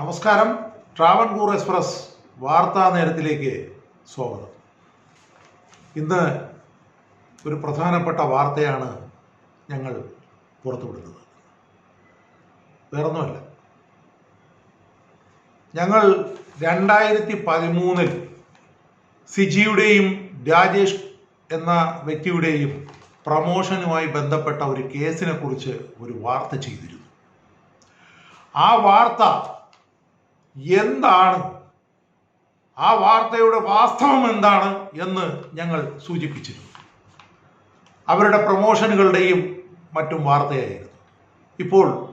നമസ്കാരം. ട്രാവൻകൂർ എക്സ്പ്രസ് വാർത്താ നേരത്തിലേക്ക് സ്വാഗതം. ഇന്ന് ഒരു പ്രധാനപ്പെട്ട വാർത്തയാണ് ഞങ്ങൾ പുറത്തുവിടുന്നത്. വേറൊന്നുമല്ല. ഞങ്ങൾ രണ്ടായിരത്തി പതിമൂന്നിൽ സിജിയുടെയും രാജേഷ് എന്ന വ്യക്തിയുടെയും പ്രമോഷനുമായി ബന്ധപ്പെട്ട ഒരു കേസിനെ കുറിച്ച് ഒരു വാർത്ത ചെയ്തിരുന്നു. ആ വാർത്ത എന്താണ്? ആ വാർത്തയുടെ വാസ്തവം എന്താണ് എന്ന് ഞങ്ങൾ സൂചിപ്പിച്ചിരുന്നു. അവരുടെ പ്രമോഷനുകളുടെയും മറ്റും വാർത്തയായിരുന്നു. ഇപ്പോൾ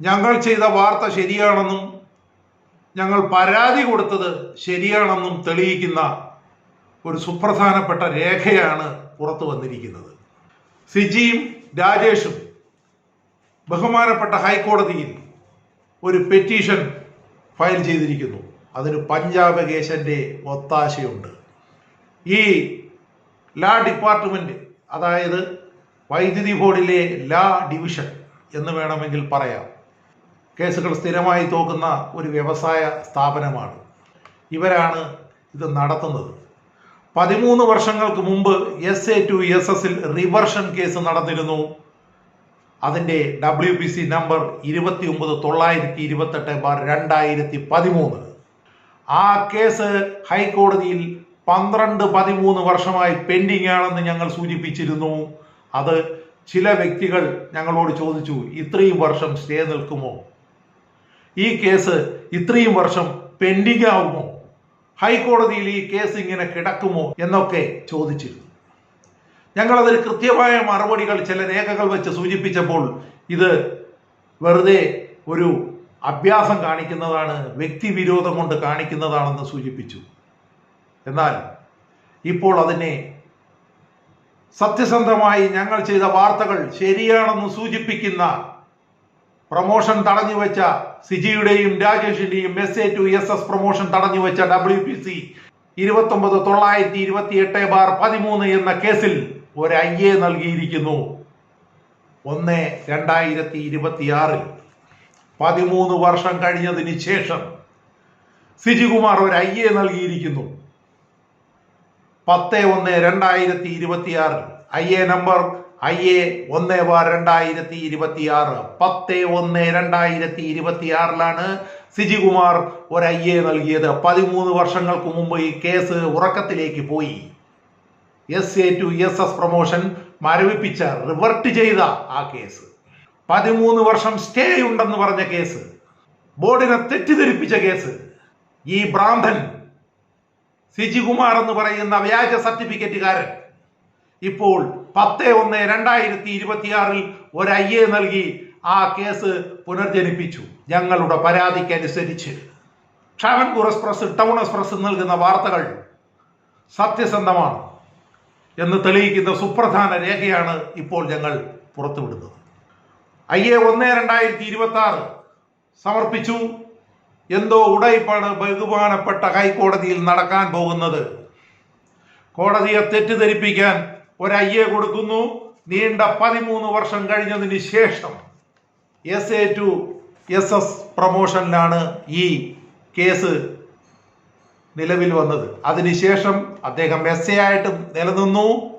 ഞങ്ങൾ ചെയ്ത വാർത്ത ശരിയാണെന്നും ഞങ്ങൾ പരാതി കൊടുത്തത് ശരിയാണെന്നും തെളിയിക്കുന്ന ഒരു സുപ്രധാനപ്പെട്ട രേഖയാണ് പുറത്തു വന്നിരിക്കുന്നത്. സിജിയും രാജേഷും ബഹുമാനപ്പെട്ട ഹൈക്കോടതിയിൽ ഒരു പെറ്റീഷൻ ഫയൽ ചെയ്തിരിക്കുന്നു. അതിന് പഞ്ചാബ് കേശന്റെ ഒത്താശയുണ്ട്. ഈ ലാ ഡിപ്പാർട്ട്മെന്റ് അതായത് വൈദ്യുതി ബോർഡിലെ ലാ ഡിവിഷൻ എന്ന് വേണമെങ്കിൽ പറയാം. കേസുകൾ സ്ഥിരമായി തോക്കുന്ന ഒരു വ്യവസായ സ്ഥാപനമാണ്. ഇവരാണ് ഇത് നടത്തുന്നത്. പതിമൂന്ന് വർഷങ്ങൾക്ക് മുമ്പ് എസ് എ ടു എസ് എസിൽ റിവർഷൻ കേസ് നടന്നിരുന്നു. അതിന്റെ ഡബ്ല്യു പി സി നമ്പർ ഇരുപത്തി ഒമ്പത് തൊള്ളായിരത്തി ഇരുപത്തെട്ട് ബാർ രണ്ടായിരത്തി പതിമൂന്ന് ആ കേസ് ഹൈക്കോടതിയിൽ പന്ത്രണ്ട് പതിമൂന്ന് വർഷമായി പെൻഡിംഗ് ആണെന്ന് ഞങ്ങൾ സൂചിപ്പിച്ചിരുന്നു. അത് ചില വ്യക്തികൾ ഞങ്ങളോട് ചോദിച്ചു ഇത്രയും വർഷം സ്റ്റേ നിൽക്കുമോ? ഈ കേസ് ഇത്രയും വർഷം പെൻഡിംഗ് ആവുമോ ഹൈക്കോടതിയിൽ ഈ കേസ് ഇങ്ങനെ കിടക്കുമോ എന്നൊക്കെ ചോദിച്ചിരുന്നു. ഞങ്ങളതിൽ കൃത്യമായ മറുപടികൾ ചില രേഖകൾ വെച്ച് സൂചിപ്പിച്ചപ്പോൾ ഇത് വെറുതെ ഒരു അഭ്യാസം കാണിക്കുന്നതാണ് വ്യക്തിവിരോധം കൊണ്ട് കാണിക്കുന്നതാണെന്ന് സൂചിപ്പിച്ചു. എന്നാൽ ഇപ്പോൾ അതിനെ സത്യസന്ധമായി ഞങ്ങൾ ചെയ്ത വാർത്തകൾ ശരിയാണെന്ന് സൂചിപ്പിക്കുന്ന പ്രൊമോഷൻ തടഞ്ഞു വെച്ച സിജിയുടെയും രാജേഷിന്റെയും S A to S S promotion തടഞ്ഞു വെച്ച ഡബ്ല്യു പി സി ഇരുപത്തി ഒമ്പത് തൊള്ളായിരത്തി ഇരുപത്തി എട്ട് ബാർ പതിമൂന്ന് എന്ന കേസിൽ ഒരു ഐ എ നൽകിയിരിക്കുന്നു. ഒന്ന് രണ്ടായിരത്തി ഇരുപത്തിയാറിൽ പതിമൂന്ന് വർഷം കഴിഞ്ഞതിന് ശേഷം സിജികുമാർ ഒരു ഐ എ നൽകിയിരിക്കുന്നു. പത്ത് ഒന്ന് രണ്ടായിരത്തി ഇരുപത്തിയാറിൽ I A number I A ഒന്ന് ബാർ രണ്ടായിരത്തി ഇരുപത്തിയാറ് പത്ത് ഒന്ന് രണ്ടായിരത്തി ഇരുപത്തിയാറിലാണ് സിജികുമാർ ഒരു ഐ എ നൽകിയത്. പതിമൂന്ന് വർഷങ്ങൾക്ക് മുമ്പ് ഈ കേസ് ഉറക്കത്തിലേക്ക് പോയി. S A to S S promotion മരവിപ്പിച്ച revert ചെയ്ത ആ കേസ്. പതിമൂന്ന് വർഷം സ്റ്റേ ഉണ്ടെന്ന് പറഞ്ഞ കേസ്. ബോർഡിനെ തെറ്റിദ്ധരിപ്പിച്ച കേസ്. ഈ ഭ്രാന്തൻ സിജികുമാർ എന്ന് പറയുന്ന വ്യാജ സർട്ടിഫിക്കറ്റുകാരൻ ഇപ്പോൾ പത്ത് ഒന്ന് രണ്ടായിരത്തി ഇരുപത്തിയാറിൽ ഒരു ഐ എ നൽകി ആ കേസ് പുനർജനിപ്പിച്ചു. ഞങ്ങളുടെ പരാതിക്കനുസരിച്ച്. ട്രാവൻകൂർ എക്സ്പ്രസ് ടൗൺ എക്സ്പ്രസ് നൽകുന്ന വാർത്തകൾ സത്യസന്ധമാണ്. എന്ന് തെളിയിക്കുന്ന സുപ്രധാന രേഖയാണ് ഇപ്പോൾ ഞങ്ങൾ പുറത്തുവിടുന്നത്. ഐ എ ഒന്ന് രണ്ടായിരത്തി ഇരുപത്തി ആറ് സമർപ്പിച്ചു. എന്തോ ഉടയിപ്പാണ് ബഹുമാനപ്പെട്ട ഹൈക്കോടതിയിൽ നടക്കാൻ പോകുന്നത്. കോടതിയെ തെറ്റിദ്ധരിപ്പിക്കാൻ ഒരു ഐ എ കൊടുക്കുന്നു. നീണ്ട പതിമൂന്ന് വർഷം കഴിഞ്ഞതിന് ശേഷം S A to S S പ്രൊമോഷനിലാണ് ഈ കേസ് നിലവിൽ വന്നത്. അതിനുശേഷം അദ്ദേഹം എസ് എ ആയിട്ട് നിലനിന്നു.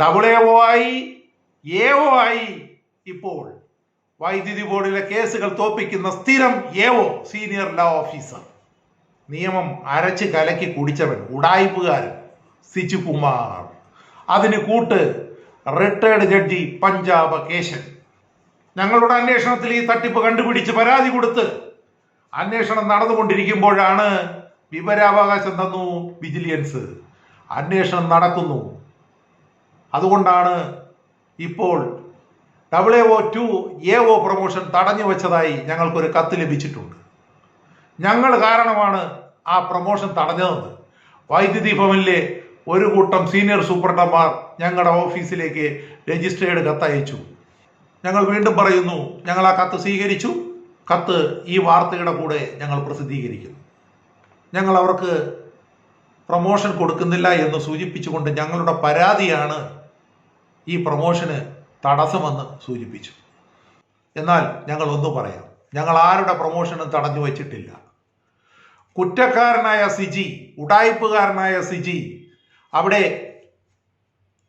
ഡബിൾ എ ഒ ആയി എ ഒ ആയി ഇപ്പോൾ വൈദ്യുതി ബോർഡിലെ കേസുകൾ തോപ്പിക്കുന്ന സ്ഥിരം A O senior law officer നിയമം അരച്ച് കലക്കി കുടിച്ചവൻ ഉടായ്പുകാരൻ സിജു കുമാർ. അതിന് കൂട്ട് റിട്ടയർഡ് ജഡ്ജി പഞ്ചാബ് കേശൻ. ഞങ്ങളുടെ അന്വേഷണത്തിൽ ഈ തട്ടിപ്പ് കണ്ടുപിടിച്ച് പരാതി കൊടുത്ത് അന്വേഷണം നടന്നുകൊണ്ടിരിക്കുമ്പോഴാണ് വിവരാവകാശം തന്നു വിജിലൻസ്. അന്വേഷണം നടക്കുന്നു. അതുകൊണ്ടാണ് ഇപ്പോൾ double A O to A O promotion തടഞ്ഞു വെച്ചതായി ഞങ്ങൾക്കൊരു കത്ത് ലഭിച്ചിട്ടുണ്ട്. ഞങ്ങൾ കാരണമാണ് ആ പ്രൊമോഷൻ തടഞ്ഞതെന്ന് വൈദ്യുതി ഭവനിലെ ഒരു കൂട്ടം സീനിയർ സൂപ്രണ്ടന്മാർ ഞങ്ങളുടെ ഓഫീസിലേക്ക് രജിസ്റ്റേർഡ് കത്തയച്ചു. ഞങ്ങൾ വീണ്ടും പറയുന്നു ഞങ്ങൾ ആ കത്ത് സ്വീകരിച്ചു. കത്ത് ഈ വാർത്തയുടെ കൂടെ ഞങ്ങൾ പ്രസിദ്ധീകരിക്കുന്നു. ഞങ്ങൾ അവർക്ക് പ്രൊമോഷൻ കൊടുക്കുന്നില്ല എന്ന് സൂചിപ്പിച്ചുകൊണ്ട് ഞങ്ങളുടെ പരാതിയാണ് ഈ പ്രൊമോഷന് തടസ്സമെന്ന് സൂചിപ്പിച്ചു. എന്നാൽ ഞങ്ങൾ ഒന്ന് പറയാം. ഞങ്ങൾ ആരുടെ പ്രൊമോഷനും തടഞ്ഞു വച്ചിട്ടില്ല. കുറ്റക്കാരനായ സിജി ഉടായ്പുകാരനായ സിജി അവിടെ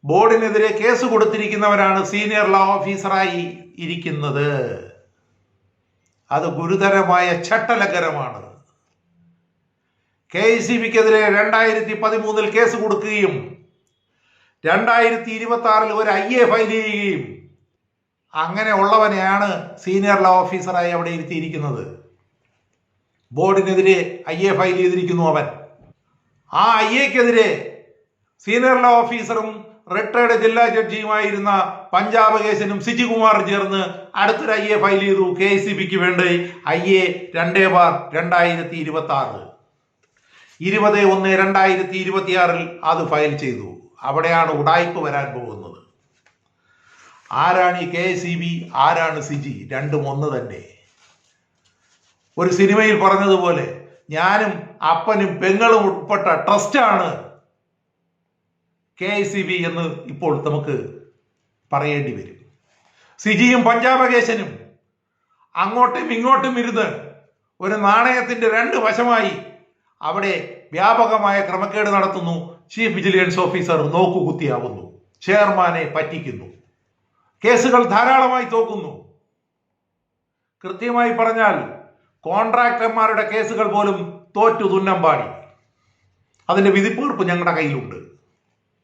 ബോർഡിനെതിരെ കേസ് കൊടുത്തിരിക്കുന്നവരാണ് സീനിയർ ലോ ഓഫീസറായി ഇരിക്കുന്നത്. അത് ഗുരുതരമായ ചട്ടലംഘനമാണ്. കെ സി ബിക്കെതിരെ രണ്ടായിരത്തി പതിമൂന്നിൽ കേസ് കൊടുക്കുകയും രണ്ടായിരത്തി ഇരുപത്തി ആറിൽ ഒരു ഐ എ ഫയൽ ചെയ്യുകയും അങ്ങനെ ഉള്ളവനെയാണ് സീനിയർ ലോ ഓഫീസറായി അവിടെ ഇരുത്തിയിരിക്കുന്നത്. ബോർഡിനെതിരെ ഐ എ ഫയൽ ചെയ്തിരിക്കുന്നു അവൻ. ആ ഐ എക്കെതിരെ സീനിയർ ലോ ഓഫീസറും റിട്ടയർഡ് ജില്ലാ ജഡ്ജിയുമായിരുന്ന പഞ്ചാബ് കേസിനും സിജികുമാർ ചേർന്ന് അടുത്തൊരു ഐ എ ഫയൽ ചെയ്തു. കെ സി ബിക്ക് വേണ്ടി ഐ എ രണ്ടേ ബാർ രണ്ടായിരത്തി ഇരുപത്തി ആറ് ഇരുപത് ഒന്ന് രണ്ടായിരത്തി ഇരുപത്തിയാറിൽ അത് ഫയൽ ചെയ്തു. അവിടെയാണ് ഉടായ്പ വരാൻ പോകുന്നത്. ആരാണ് ഈ കെ സി ബി? ആരാണ് സിജി? രണ്ടും ഒന്ന് തന്നെ. ഒരു സിനിമയിൽ പറഞ്ഞതുപോലെ ഞാനും അപ്പനും പെങ്ങളും ഉൾപ്പെട്ട ട്രസ്റ്റാണ് കെ സി ബി എന്ന് ഇപ്പോൾ നമുക്ക് പറയേണ്ടി വരും. സിജിയും പഞ്ചാബകേശനും അങ്ങോട്ടും ഇങ്ങോട്ടും ഇരുന്ന് ഒരു നാണയത്തിന്റെ രണ്ട് വശമായി അവിടെ വ്യാപകമായ ക്രമക്കേട് നടത്തുന്നു. ചീഫ് വിജിലൻസ് ഓഫീസർ നോക്കുകുത്തിയാവുന്നു ചെയർമാനെ പറ്റിക്കുന്നു. കേസുകൾ ധാരാളമായി തോക്കുന്നു. കൃത്യമായി പറഞ്ഞാൽ കോൺട്രാക്ടർമാരുടെ കേസുകൾ പോലും തോറ്റു തുന്നമ്പാടി അതിന്റെ വിധിപ്പീർപ്പ് ഞങ്ങളുടെ കയ്യിലുണ്ട്.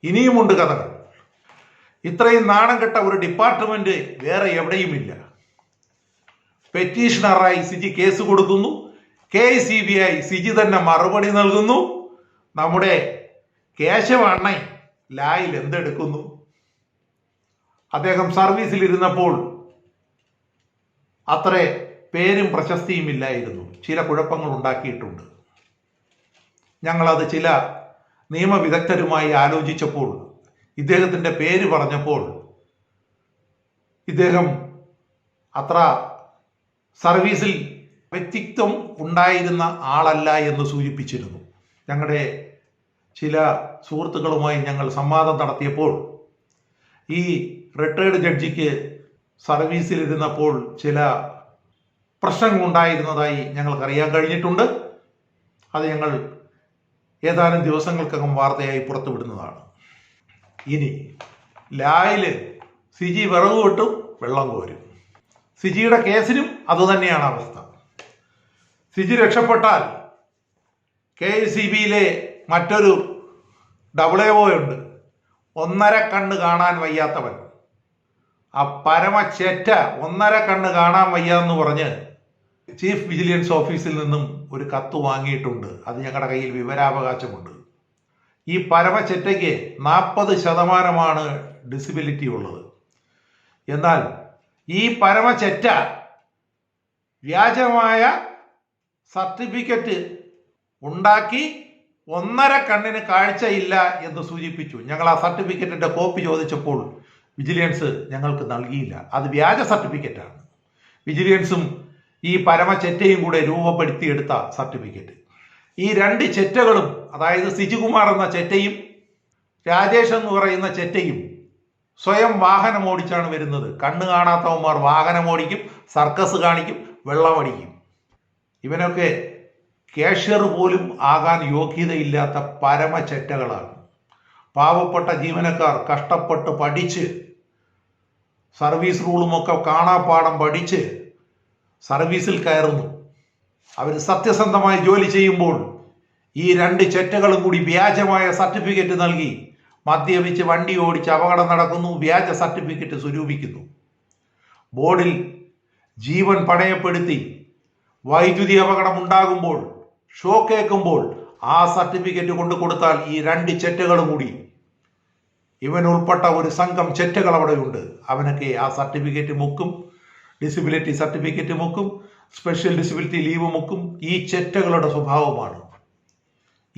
ഇനിയുമുണ്ട് കഥകൾ. ഇത്രയും നാണം കെട്ട ഒരു ഡിപ്പാർട്ട്മെന്റ് വേറെ എവിടെയുമില്ല. പെറ്റീഷണറായി സിജി കേസ് കൊടുക്കുന്നു. K C B I Siji തന്നെ മറുപടി നൽകുന്നു. നമ്മുടെ കേശവണ്ണ ലായിൽ എന്തെടുക്കുന്നു? അദ്ദേഹം സർവീസിൽ ഇരുന്നപ്പോൾ അത്ര പേരും പ്രശസ്തിയും ഇല്ലായിരുന്നു. ചില കുഴപ്പങ്ങൾ ഉണ്ടാക്കിയിട്ടുണ്ട്. ഞങ്ങളത് ചില നിയമവിദഗ്ധരുമായി ആലോചിച്ചപ്പോൾ ഇദ്ദേഹത്തിന്റെ പേര് പറഞ്ഞപ്പോൾ ഇദ്ദേഹം അത്ര സർവീസിൽ വ്യക്തിത്വം ഉണ്ടായിരുന്ന ആളല്ല എന്ന് സൂചിപ്പിച്ചിരുന്നു. ഞങ്ങളുടെ ചില സുഹൃത്തുക്കളുമായി ഞങ്ങൾ സംവാദം നടത്തിയപ്പോൾ ഈ റിട്ടയർഡ് ജഡ്ജിക്ക് സർവീസിലിരുന്നപ്പോൾ ചില പ്രശ്നങ്ങൾ ഉണ്ടായിരുന്നതായി ഞങ്ങൾക്കറിയാൻ കഴിഞ്ഞിട്ടുണ്ട്. അത് ഞങ്ങൾ ഏതാനും ദിവസങ്ങൾക്കകം വാർത്തയായി പുറത്തുവിടുന്നതാണ്. ഇനി ലായിൽ സിജി വിറവ് കിട്ടും വെള്ളം കോരും. സിജിയുടെ കേസിനും അതുതന്നെയാണ് അവസ്ഥ. സിജി രക്ഷപ്പെട്ടാൽ കെ എസ് സി ബിയിലെ മറ്റൊരു ഡബിൾ എ ഉണ്ട്. ഒന്നര കണ്ണ് കാണാൻ വയ്യാത്തവൻ. ആ പരമചെറ്റ ഒന്നര കണ്ണ് കാണാൻ വയ്യ എന്ന് പറഞ്ഞ് ചീഫ് വിജിലൻസ് ഓഫീസിൽ നിന്നും ഒരു കത്ത് വാങ്ങിയിട്ടുണ്ട്. അത് ഞങ്ങളുടെ കയ്യിൽ വിവരാവകാശമുണ്ട്. ഈ പരമചെറ്റയ്ക്ക് നാൽപ്പത് ശതമാനമാണ് ഡിസബിലിറ്റി ഉള്ളത്. എന്നാൽ ഈ പരമചെറ്റ വ്യാജമായ സർട്ടിഫിക്കറ്റ് ഉണ്ടാക്കി ഒന്നര കണ്ണിന് കാഴ്ചയില്ല എന്ന് സൂചിപ്പിച്ചു. ഞങ്ങൾ ആ സർട്ടിഫിക്കറ്റിന്റെ കോപ്പി ചോദിച്ചപ്പോൾ വിജിലൻസ് ഞങ്ങൾക്ക് നൽകിയില്ല. അത് വ്യാജ സർട്ടിഫിക്കറ്റാണ്. വിജിലൻസും ഈ പരമചെറ്റയും കൂടെ രൂപപ്പെടുത്തിയെടുത്ത സർട്ടിഫിക്കറ്റ്. ഈ രണ്ട് ചെറ്റകളും അതായത് സിജികുമാർ എന്ന ചെറ്റയും രാജേഷ് എന്ന് പറയുന്ന ചെറ്റയും സ്വയം വാഹനം ഓടിച്ചാണ് വരുന്നത്. കണ്ണ് കാണാത്തവന്മാർ വാഹനം ഓടിക്കും സർക്കസ് കാണിക്കും വെള്ളമടിക്കും ഇവനൊക്കെ കാഷ്യർ പോലും ആകാൻ യോഗ്യതയില്ലാത്ത പരമചെറ്റകളാണ്. പാവപ്പെട്ട ജീവനക്കാർ കഷ്ടപ്പെട്ട് പഠിച്ച് സർവീസ് റൂളുമൊക്കെ കാണാപ്പാടം പഠിച്ച് സർവീസിൽ കയറുന്നു. അവർ സത്യസന്ധമായി ജോലി ചെയ്യുമ്പോൾ ഈ രണ്ട് ചെറ്റകളും കൂടി വ്യാജമായ സർട്ടിഫിക്കറ്റ് നൽകി മദ്യപിച്ച് വണ്ടി ഓടിച്ച് അപകടം നടക്കുന്നു വ്യാജ സർട്ടിഫിക്കറ്റ് സ്വരൂപിക്കുന്നു. ബോർഡിൽ ജീവൻ പണയപ്പെടുത്തി വൈദ്യുതി അപകടം ഉണ്ടാകുമ്പോൾ കേൾക്കുമ്പോൾ ആ സർട്ടിഫിക്കറ്റ് കൊണ്ടു കൊടുത്താൽ ഈ രണ്ട് ചെറ്റകളും കൂടി. ഇവൻ ഉൾപ്പെട്ട ഒരു സംഘം ചെറ്റകൾ അവിടെയുണ്ട്. അവനൊക്കെ ആ സർട്ടിഫിക്കറ്റ് മുക്കും ഡിസബിലിറ്റി സർട്ടിഫിക്കറ്റ് മുക്കും സ്പെഷ്യൽ ഡിസബിലിറ്റി ലീവ് മുക്കും. ഈ ചെറ്റകളുടെ സ്വഭാവമാണ്.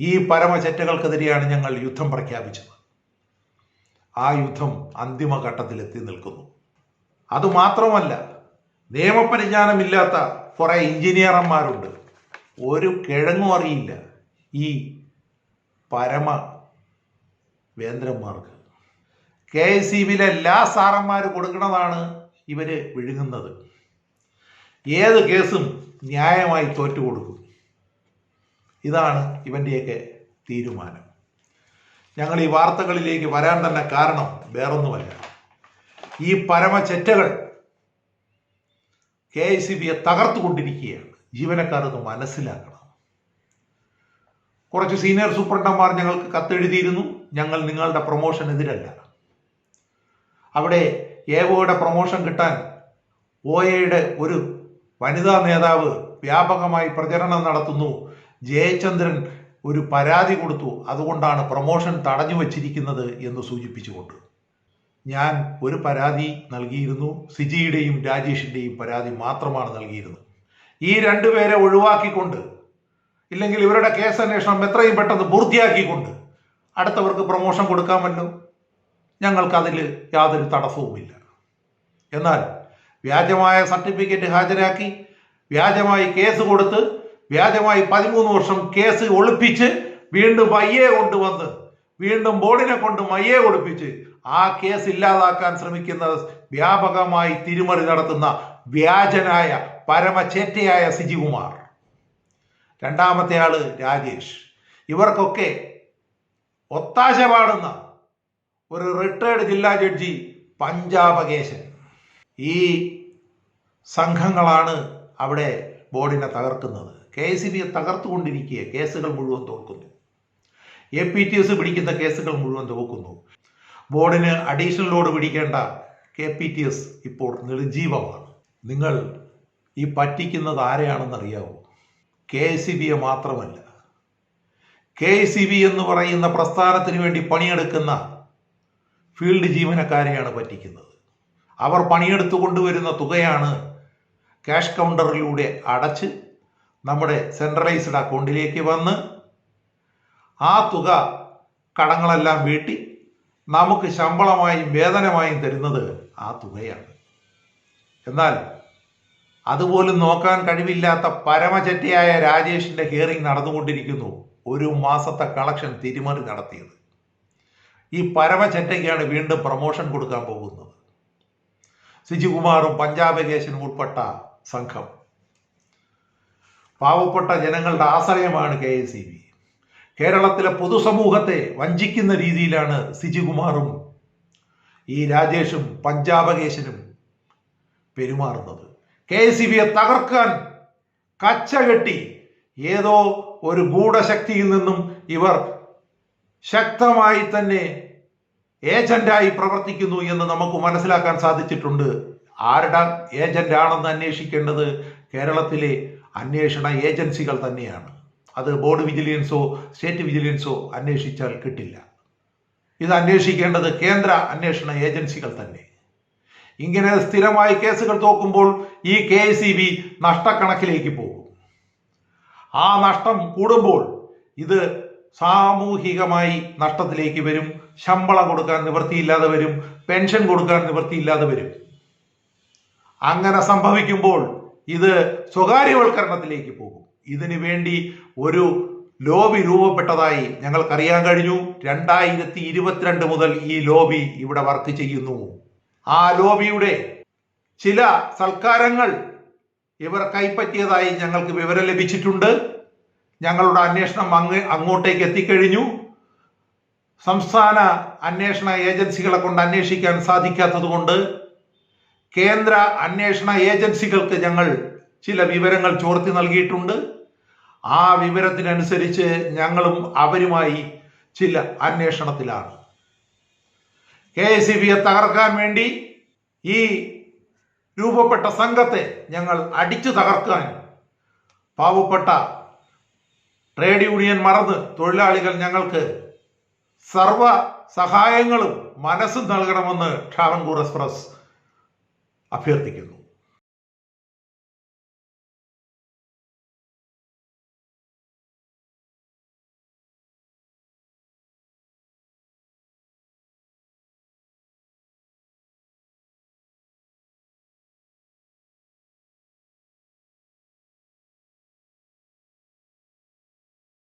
ഈ പരമ ചെറ്റകൾക്കെതിരെയാണ് ഞങ്ങൾ യുദ്ധം പ്രഖ്യാപിച്ചത്. ആ യുദ്ധം അന്തിമഘട്ടത്തിൽ എത്തി നിൽക്കുന്നു അതുമാത്രമല്ല നിയമപരിജ്ഞാനമില്ലാത്ത കുറെ എഞ്ചിനീയർമാരുണ്ട്. ഒരു കിഴങ്ങും അറിയില്ല ഈ പരമ വേന്ദ്രന്മാർക്ക്. കെ എസ് സി ബിയിലെ എല്ലാ സാറന്മാർ കൊടുക്കുന്നതാണ് ഇവർ വിഴുങ്ങുന്നത്. ഏത് കേസും ന്യായമായി തോറ്റു കൊടുക്കും ഇതാണ് ഇവന്റെയൊക്കെ തീരുമാനം. ഞങ്ങൾ ഈ വാർത്തകളിലേക്ക് വരാൻ തന്നെ കാരണം വേറൊന്നുമല്ല. ഈ പരമ പരമചെറ്റകൾ കെ ഐ സി ബിയെ തകർത്തുകൊണ്ടിരിക്കുകയാണ്. ജീവനക്കാരത് മനസ്സിലാക്കണം. കുറച്ച് സീനിയർ സൂപ്രണ്ടന്മാർ ഞങ്ങൾക്ക് കത്തെഴുതിയിരുന്നു. ഞങ്ങൾ നിങ്ങളുടെ പ്രൊമോഷൻ എതിരല്ല. അവിടെ ഏവോയുടെ പ്രൊമോഷൻ കിട്ടാൻ ഒ എയുടെ ഒരു വനിതാ നേതാവ് വ്യാപകമായി പ്രചരണം നടത്തുന്നു. ജയചന്ദ്രൻ ഒരു പരാതി കൊടുത്തു. അതുകൊണ്ടാണ് പ്രൊമോഷൻ തടഞ്ഞു വച്ചിരിക്കുന്നത് എന്ന് സൂചിപ്പിച്ചുകൊണ്ട്. ഞാൻ ഒരു പരാതി നൽകിയിരുന്നു. സിജിയുടെയും രാജേഷിന്റെയും പരാതി മാത്രമാണ് നൽകിയിരുന്നത്. ഈ രണ്ടുപേരെ ഒഴിവാക്കിക്കൊണ്ട് ഇല്ലെങ്കിൽ ഇവരുടെ കേസ് അന്വേഷണം എത്രയും പെട്ടെന്ന് പൂർത്തിയാക്കിക്കൊണ്ട് അടുത്തവർക്ക് പ്രൊമോഷൻ കൊടുക്കാമല്ലോ ഞങ്ങൾക്കതിൽ യാതൊരു തടസ്സവുമില്ല. എന്നാൽ വ്യാജമായ സർട്ടിഫിക്കറ്റ് ഹാജരാക്കി വ്യാജമായി കേസ് കൊടുത്ത് വ്യാജമായി പതിമൂന്ന് വർഷം കേസ് ഒളിപ്പിച്ച് വീണ്ടും അയ്യെ കൊണ്ടുവന്ന് വീണ്ടും ബോർഡിനെ കൊണ്ട് മയ്യെ ഒളിപ്പിച്ച് ആ കേസ് ഇല്ലാതാക്കാൻ ശ്രമിക്കുന്ന വ്യാപകമായി തിരിമറി നടത്തുന്ന വ്യാജനായ പരമചേറ്റയായ സിജികുമാർ. രണ്ടാമത്തെ ആൾ രാജേഷ്. ഇവർക്കൊക്കെ ഒത്താശ പാടുന്ന ഒരു റിട്ടയർഡ് ജില്ലാ ജഡ്ജി പഞ്ചാബകേശൻ ഈ സംഘങ്ങളാണ് അവിടെ ബോർഡിനെ തകർക്കുന്നത്. കെ എസ് ബിയെ തകർത്തുകൊണ്ടിരിക്കുക കേസുകൾ മുഴുവൻ തോൽക്കുന്നു. എ പി ടി എസ് പിടിക്കുന്ന കേസുകൾ മുഴുവൻ തോക്കുന്നു ബോർഡിന് അഡീഷണൽ ലോഡ് പിടിക്കേണ്ട കെ പി ടി എസ് ഇപ്പോൾ നിർജീവമാണ്. നിങ്ങൾ ഈ പറ്റിക്കുന്നത് ആരെയാണെന്ന് അറിയാവോ കെ സി ബിയെ മാത്രമല്ല. കെ സി ബി എന്ന് പറയുന്ന പ്രസ്ഥാനത്തിന് വേണ്ടി പണിയെടുക്കുന്ന ഫീൽഡ് ജീവനക്കാരെയാണ് പറ്റിക്കുന്നത്. അവർ പണിയെടുത്തു കൊണ്ടുവരുന്ന തുകയാണ് ക്യാഷ് കൗണ്ടറിലൂടെ അടച്ച് നമ്മുടെ സെൻട്രലൈസ്ഡ് അക്കൗണ്ടിലേക്ക് വന്ന് ആ തുക കടങ്ങളെല്ലാം വീട്ടി നമുക്ക് ശമ്പളമായും വേതനമായും തരുന്നത് ആ തുകയാണ്. എന്നാൽ അതുപോലും നോക്കാൻ കഴിവില്ലാത്ത പരമചറ്റയായ രാജേഷിന്റെ ഹിയറിംഗ് നടന്നുകൊണ്ടിരിക്കുന്നു. ഒരു മാസത്തെ കളക്ഷൻ തിരിമറി നടത്തിയത്. ഈ പരമചറ്റയ്ക്കാണ് വീണ്ടും പ്രൊമോഷൻ കൊടുക്കാൻ പോകുന്നത്. സിജികുമാറും പഞ്ചാബ് കേശനും ഉൾപ്പെട്ട സംഘം. പാവപ്പെട്ട ജനങ്ങളുടെ ആശ്രയമാണ് കെ എസ് സി ബി. കേരളത്തിലെ പൊതുസമൂഹത്തെ വഞ്ചിക്കുന്ന രീതിയിലാണ് സിജികുമാറും ഈ രാജേഷും പഞ്ചാബകേശനും പെരുമാറുന്നത്. കെ എസ് ബിയെ തകർക്കാൻ കച്ചകെട്ടി ഏതോ ഒരു ഗൂഢശക്തിയിൽ നിന്നും ഇവർ ശക്തമായി തന്നെ ഏജന്റായി പ്രവർത്തിക്കുന്നു എന്ന് നമുക്ക് മനസ്സിലാക്കാൻ സാധിച്ചിട്ടുണ്ട്. ആരുടെ ഏജന്റ് ആണെന്ന് അന്വേഷിക്കേണ്ടത് കേരളത്തിലെ അന്വേഷണ ഏജൻസികൾ തന്നെയാണ്. അത് ബോർഡ് വിജിലൻസോ സ്റ്റേറ്റ് വിജിലൻസോ അന്വേഷിച്ചാൽ കിട്ടില്ല. ഇത് അന്വേഷിക്കേണ്ടത് കേന്ദ്ര അന്വേഷണ ഏജൻസികൾ തന്നെ. ഇങ്ങനെ സ്ഥിരമായി കേസുകൾ തോക്കുമ്പോൾ ഈ കെ സി ബി നഷ്ടക്കണക്കിലേക്ക് പോകും. ആ നഷ്ടം കൂടുമ്പോൾ ഇത് സാമൂഹികമായി നഷ്ടത്തിലേക്ക് വരും. ശമ്പളം കൊടുക്കാൻ നിവൃത്തിയില്ലാതെ വരും. പെൻഷൻ കൊടുക്കാൻ നിവൃത്തിയില്ലാതെ വരും. അങ്ങനെ സംഭവിക്കുമ്പോൾ ഇത് സ്വകാര്യവൽക്കരണത്തിലേക്ക് പോകും. ഇതിനു വേണ്ടി ഒരു ലോബി രൂപപ്പെട്ടതായി ഞങ്ങൾക്കറിയാൻ കഴിഞ്ഞു. രണ്ടായിരത്തി ഇരുപത്തിരണ്ട് മുതൽ ഈ ലോബി ഇവിടെ വർക്ക് ചെയ്യുന്നു. ആ ലോബിയുടെ ചില സൽക്കാരങ്ങൾ ഇവർ കൈപ്പറ്റിയതായി ഞങ്ങൾക്ക് വിവരം ലഭിച്ചിട്ടുണ്ട്. ഞങ്ങളുടെ അന്വേഷണം അങ്ങ് അങ്ങോട്ടേക്ക് എത്തിക്കഴിഞ്ഞു. സംസ്ഥാന അന്വേഷണ ഏജൻസികളെ കൊണ്ട് അന്വേഷിക്കാൻ സാധിക്കാത്തത് കൊണ്ട് കേന്ദ്ര അന്വേഷണ ഏജൻസികൾക്ക് ഞങ്ങൾ ചില വിവരങ്ങൾ ചോർത്തി നൽകിയിട്ടുണ്ട്. ആ വിവരത്തിനനുസരിച്ച് ഞങ്ങളും അവരുമായി ചില അന്വേഷണത്തിലാണ്. കെ എസ് സി ബിയെ തകർക്കാൻ വേണ്ടി ഈ രൂപപ്പെട്ട സംഘത്തെ ഞങ്ങൾ അടിച്ചു തകർക്കാൻ പാവപ്പെട്ട ട്രേഡ് യൂണിയൻ മറന്ന് തൊഴിലാളികൾ ഞങ്ങൾക്ക് സർവ സഹായങ്ങളും മനസ്സും നൽകണമെന്ന് ട്രാവൻകൂർ എക്സ്പ്രസ് അഭ്യർത്ഥിക്കുന്നു.